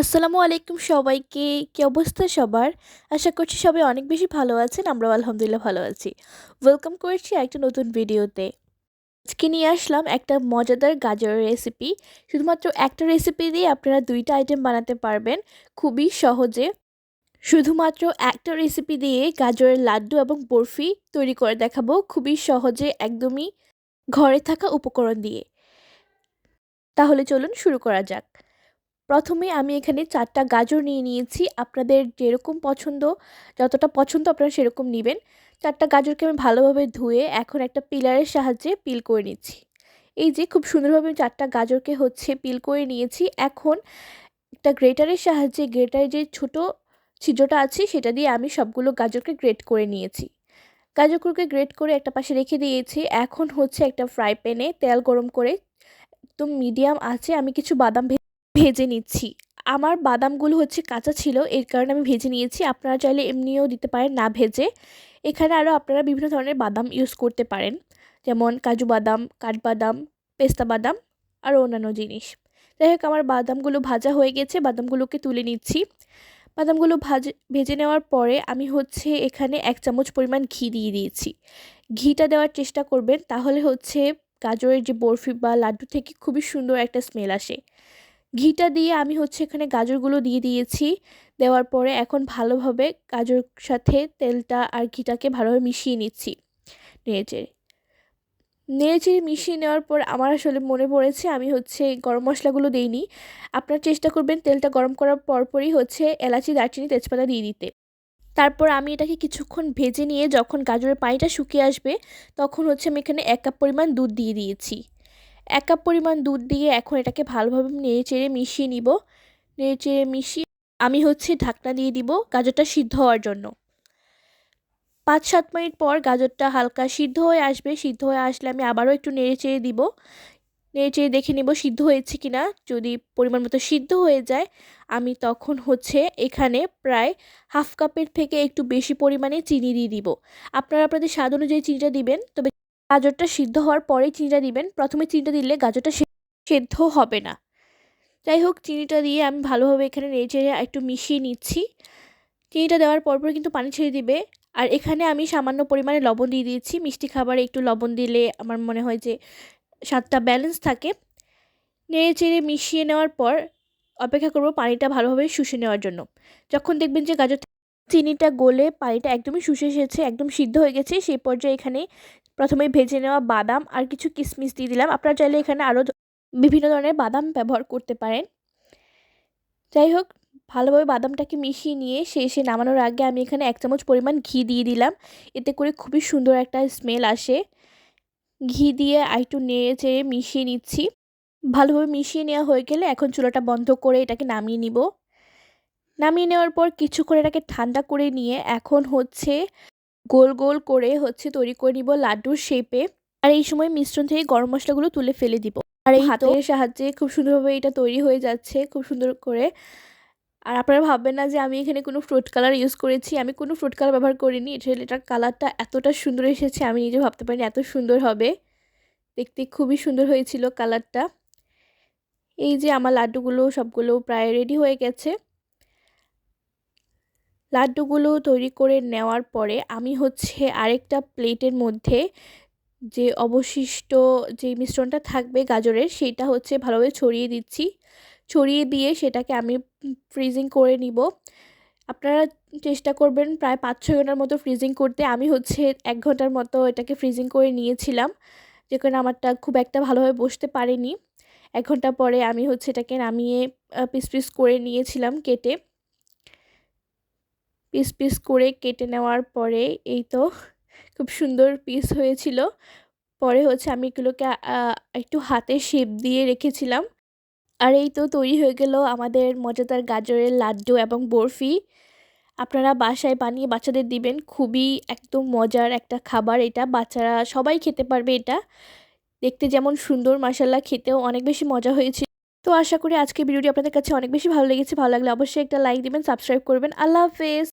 আসসালামু আলাইকুম সবাইকে। কি অবস্থা সবার? আশা করছি সবাই অনেক বেশি ভালো আছেন, আমরাও আলহামদুলিল্লাহ ভালো আছি। ওয়েলকাম করছি একটা নতুন ভিডিওতে। আজকে নিয়ে আসলাম একটা মজাদার গাজরের রেসিপি শুধুমাত্র একটা রেসিপি দিয়ে আপনারা দুইটা আইটেম বানাতে পারবেন, খুবই সহজে। শুধুমাত্র একটা রেসিপি দিয়ে গাজরের লাড্ডু এবং বরফি তৈরি করে দেখাবো, খুবই সহজে, একদমই ঘরে থাকা উপকরণ দিয়ে। তাহলে চলুন শুরু করা যাক। প্রথমে আমি এখানে চারটা গাজর নিয়ে নিয়েছি। আপনাদের যেরকম পছন্দ, যতটা পছন্দ আপনারা সেরকম নেবেন। চারটা গাজরকে আমি ভালোভাবে ধুয়ে এখন একটা পিলারের সাহায্যে পিল করে নিচ্ছি। এই যে খুব সুন্দরভাবে আমি চারটা গাজরকে হচ্ছে পিল করে নিয়েছি। এখন একটা গ্রেটারের সাহায্যে, গ্রেটারের যে ছোট ছিদ্রটা আছে সেটা দিয়ে আমি সবগুলো গাজরকে গ্রেট করে নিয়েছি। গাজরগুলোকে গ্রেট করে একটা পাশে রেখে দিয়েছি। এখন হচ্ছে একটা ফ্রাই প্যানে তেল গরম করে, একদম মিডিয়াম আছে, আমি কিছু বাদাম ভেজে নিচ্ছি। আমার বাদামগুলো হচ্ছে কাঁচা ছিল, এর কারণে আমি ভেজে নিয়েছি। আপনারা চাইলে এমনিও দিতে পারেন না ভেজে। এখানে আরও আপনারা বিভিন্ন ধরনের বাদাম ইউজ করতে পারেন। যেমন কাজু বাদাম, কাঠবাদাম, পেস্তা বাদাম আর অন্যান্য জিনিস। যাই হোক, আমার বাদামগুলো ভাজা হয়ে গেছে। বাদামগুলোকে তুলে নিচ্ছি। বাদামগুলো ভাজ, ভেজে নেওয়ার পরে আমি হচ্ছে এখানে এক চামচ পরিমাণ ঘি দিয়ে দিয়েছি। ঘিটা দেওয়ার চেষ্টা করবেন, তাহলে হচ্ছে গাজরের যে বরফি বা লাড্ডু থেকে খুবই সুন্দর একটা স্মেল আসে। ঘিটা দিয়ে আমি হচ্ছে এখানে গাজরগুলো দিয়ে দিয়েছি। দেওয়ার পরে এখন ভালোভাবে গাজর সাথে তেলটা আর ঘিটাকে ভালোভাবে মিশিয়ে নিচ্ছি। নেড়েচেড়ে নেড়েচেড়ে মিশিয়ে নেওয়ার পর আমার আসলে মনে পড়েছে আমি হচ্ছে গরম মশলাগুলো দিইনি। আপনার চেষ্টা করবেন তেলটা গরম করার পরপরই হচ্ছে এলাচি, দারচিনি, তেজপাতা দিয়ে দিতে। তারপর আমি এটাকে কিছুক্ষণ ভেজে নিয়ে যখন গাজরের পানিটা শুকিয়ে আসবে তখন হচ্ছে আমি এখানে এক কাপ পরিমাণ দুধ দিয়ে দিয়েছি। এক কাপ পরিমাণ দুধ দিয়ে এখন এটাকে ভালোভাবে নেড়ে চেড়ে মিশিয়ে নিব। নেড়ে চেড়ে মিশিয়ে আমি হচ্ছে ঢাকনা দিয়ে দিব গাজরটা সিদ্ধ হওয়ার জন্য। পাঁচ সাত মিনিট পর গাজরটা হালকা সিদ্ধ হয়ে আসবে। সিদ্ধ হয়ে আসলে আমি আবারও একটু নেড়ে চেড়ে দিব। নেড়ে চেড়ে দেখে নেব সিদ্ধ হয়েছে কি না যদি পরিমাণ মতো সিদ্ধ হয়ে যায়, আমি তখন হচ্ছে এখানে প্রায় হাফ কাপের থেকে একটু বেশি পরিমাণে চিনি দিয়ে দিব। আপনারা আপনাদের স্বাদ অনুযায়ী চিনিটা দিবেন, তবে গাজরটা সিদ্ধ হওয়ার পরেই চিনিটা দিবেন। প্রথমে চিনিটা দিলে গাজরটা সেদ্ধ হবে না। যাই হোক, চিনিটা দিয়ে আমি ভালোভাবে এখানে নেড়ে একটু মিশিয়ে নিচ্ছি। চিনিটা দেওয়ার পর পর কিন্তু পানি ছেড়ে দিবে। আর এখানে আমি সামান্য পরিমাণে লবণ দিয়ে দিয়েছি। মিষ্টি খাবারে একটু লবণ দিলে আমার মনে হয় যে স্বাদটা ব্যালেন্স থাকে। নেড়ে চেড়ে মিশিয়ে নেওয়ার পর অপেক্ষা করব পানিটা ভালোভাবে শুষে নেওয়ার জন্য। যখন দেখবেন যে গাজর চিনিটা গলে পানিটা একদমই শুষে এসেছে, একদম সিদ্ধ হয়ে গেছে, সেই পর্যায়ে এখানে প্রথমে ভেজে নেওয়া বাদাম আর কিছু কিশমিশ দিয়ে দিলাম। আপনারা চাইলে এখানে আরও বিভিন্ন ধরনের বাদাম ব্যবহার করতে পারেন। যাই হোক, ভালোভাবে বাদামটাকে মিশিয়ে নিয়ে শেষে নামানোর আগে আমি এখানে এক চামচ পরিমাণ ঘি দিয়ে দিলাম। এতে করে খুবই সুন্দর একটা স্মেল আসে। ঘি দিয়ে আরেকটু নেড়ে চেড়ে মিশিয়ে নিচ্ছি। ভালোভাবে মিশিয়ে নেওয়া হয়ে গেলে এখন চুলাটা বন্ধ করে এটাকে নামিয়ে নিব। নামিয়ে নেওয়ার পর কিছুক্ষণ এটাকে ঠান্ডা করে নিয়ে এখন হচ্ছে গোল গোল করে হচ্ছে তৈরি করে নিব লাড্ডুর শেপে আর এই সময় মিশ্রণ থেকে গরম মশলাগুলো তুলে ফেলে দিব। আর এই হাতের সাহায্যে খুব সুন্দরভাবে এটা তৈরি হয়ে যাচ্ছে খুব সুন্দর করে। আর আপনারা ভাববেন না যে আমি এখানে কোনো ফ্রুট কালার ইউজ করেছি আমি কোনো ফ্রুট কালার ব্যবহার করিনি। এটা এটার কালারটা এতটা সুন্দর এসেছে আমি নিজে ভাবতে পারিনি এত সুন্দর হবে। দেখতে খুবই সুন্দর হয়েছিল কালারটা এই যে আমার লাড্ডুগুলো সবগুলো প্রায় রেডি হয়ে গেছে। লাড্ডুগুলো তৈরি করে নেওয়ার পরে আমি হচ্ছে আরেকটা প্লেটের মধ্যে যে অবশিষ্ট যে মিশ্রণটা থাকবে গাজরের, সেটা হচ্ছে ভালোভাবে ছড়িয়ে দিচ্ছি। ছড়িয়ে দিয়ে সেটাকে আমি ফ্রিজিং করে নিব। আপনারা চেষ্টা করবেন প্রায় পাঁচ ছয় ঘণ্টার মতো ফ্রিজিং করতে। আমি হচ্ছে এক ঘণ্টার মতো এটাকে ফ্রিজিং করে নিয়েছিলাম। যে কারণে আমারটা খুব একটা ভালোভাবে বসতে পারেনি। এক ঘণ্টা পরে আমি হচ্ছে এটাকে নামিয়ে পিস পিস করে নিয়েছিলাম কেটে। পিস পিস করে কেটে নেওয়ার পরে এই তো খুব সুন্দর পিস হয়েছিল। পরে হচ্ছে আমি এগুলোকে একটু হাতে শেপ দিয়ে রেখেছিলাম। আর এই তো তৈরি হয়ে গেল আমাদের মজাদার গাজরের লাড্ডু এবং বরফি। আপনারা বাসায় বানিয়ে বাচ্চাদের দিবেন, খুবই একদম মজার একটা খাবার এটা, বাচ্চারা সবাই খেতে পারবে এটা। দেখতে যেমন সুন্দর মাসাল্লা খেতেও অনেক বেশি মজা হয়েছে। তো আশা করি আজকে ভিডিওটি আপনাদের কাছে অনেক বেশি ভালো লেগেছে। ভালো লাগলে অবশ্যই একটা লাইক দিবেন সাবস্ক্রাইব করবেন। আল্লাহ হাফেজ!